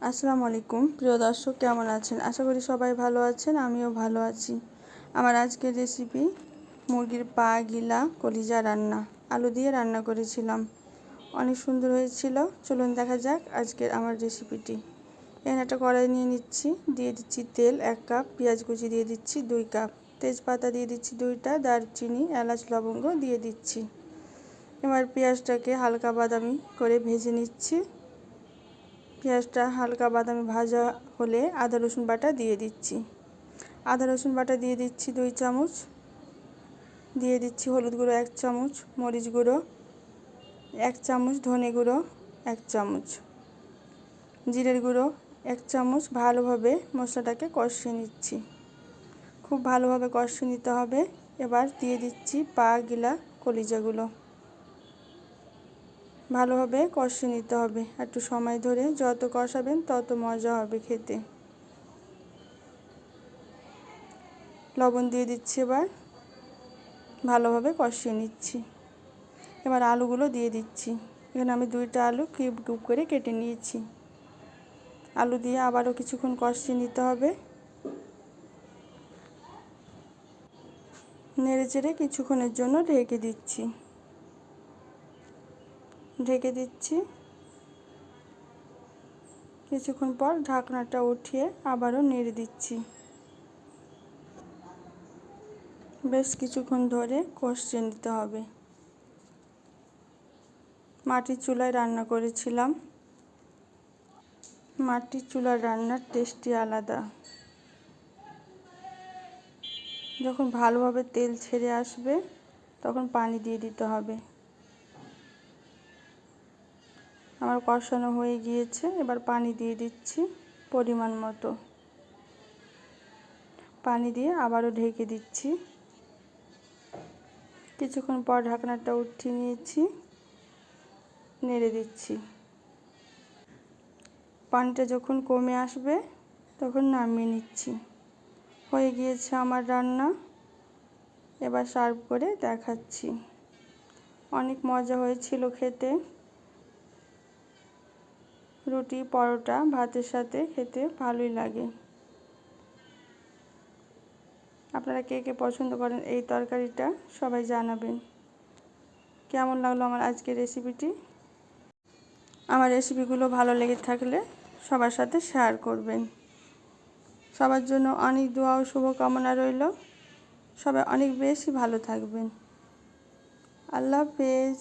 আসসালামু আলাইকুম। প্রিয় দর্শক, কেমন আছেন? আশা করি সবাই ভালো আছেন, আমিও ভালো আছি। আমার আজকের রেসিপি মুরগির পা, গিলা, কলিজা রান্না। আলু দিয়ে রান্না করেছিলাম। অনেক সুন্দর হয়েছিল। চলুন দেখা যাক আজকের আমার রেসিপিটি এখানে একটা কড়াই নিয়ে নিচ্ছি। দিয়ে দিচ্ছি তেল, এক কাপ। পেঁয়াজ কুচি দিয়ে দিচ্ছি দুই কাপ। তেজপাতা দিয়ে দিচ্ছি দুইটা। দারচিনি, এলাচ, লবঙ্গ দিয়ে দিচ্ছি। এবার পেঁয়াজটাকে হালকা বাদামি করে ভেজে নিচ্ছি। পেঁয়াজটা হালকা বাদামি ভাজা হলে আদা, রসুন বাটা দিয়ে দিচ্ছি। আদা, রসুন বাটা দিয়ে দিচ্ছি দুই চামচ। দিয়ে দিচ্ছি হলুদ গুঁড়ো এক চামচ, মরিচ গুঁড়ো এক চামচ, ধনে গুঁড়ো এক চামচ। জিরের গুঁড়ো এক চামচ। ভালোভাবে মশলাটাকে কষিয়ে নিচ্ছি। খুব ভালোভাবে কষিয়ে নিতে হবে। এবার দিয়ে দিচ্ছি পা গিলা কলিজাগুলো। ভালোভাবে কষিয়ে নিতে হবে। একটু সময় ধরে যত কষাবেন, তত মজা হবে খেতে। লবণ দিয়ে দিচ্ছি এবার। ভালোভাবে কষিয়ে নিচ্ছি। এবার আলুগুলো দিয়ে দিচ্ছি। এখানে আমি দুইটা আলু কিউব কিউব করে কেটে নিয়েছি। আলু দিয়ে আবারও কিছুক্ষণ কষিয়ে নিতে হবে। নেড়ে চেড়ে কিছুক্ষণের জন্য ঢেকে দিচ্ছি। ঢেকে দিচ্ছি। কিছুক্ষণ পর ঢাকনাটা উঠিয়ে আবারও নেড়ে দিচ্ছি। বেশ কিছুক্ষণ ধরে কষিয়ে নিতে হবে। মাটির চুলায় রান্না করেছিলাম। মাটির চুলার রান্নার টেস্টি আলাদা। যখন ভালোভাবে তেল ছেড়ে আসবে, তখন পানি দিয়ে দিতে হবে। আমার কষানো হয়ে গিয়েছে। এবার পানি দিয়ে দিচ্ছি পরিমাণ মতো। পানি দিয়ে আবারও ঢেকে দিচ্ছি। কিছুক্ষণ পর ঢাকনাটা উঠিয়ে নিয়েছি, নেড়ে দিচ্ছি। পানিটা যখন কমে আসবে, তখন নামিয়ে নিচ্ছি। হয়ে গিয়েছে আমার রান্না। এবার সার্ভ করে দেখাচ্ছি। অনেক মজা হয়েছিল খেতে। রুটি, পরোটা ভাতের সাথে খেতে ভালোই লাগে। আপনারা কে কে পছন্দ করেন এই তরকারিটা সবাই জানাবেন। কেমন লাগল আমার আজকের রেসিপিটি? আমার রেসিপিগুলো ভালো লেগে থাকলে সবার সাথে শেয়ার করবেন। সবার জন্য অনেক দোয়া ও শুভকামনা রইল। সবাই অনেক বেশি ভালো থাকবেন। আল্লাহ হাফেজ।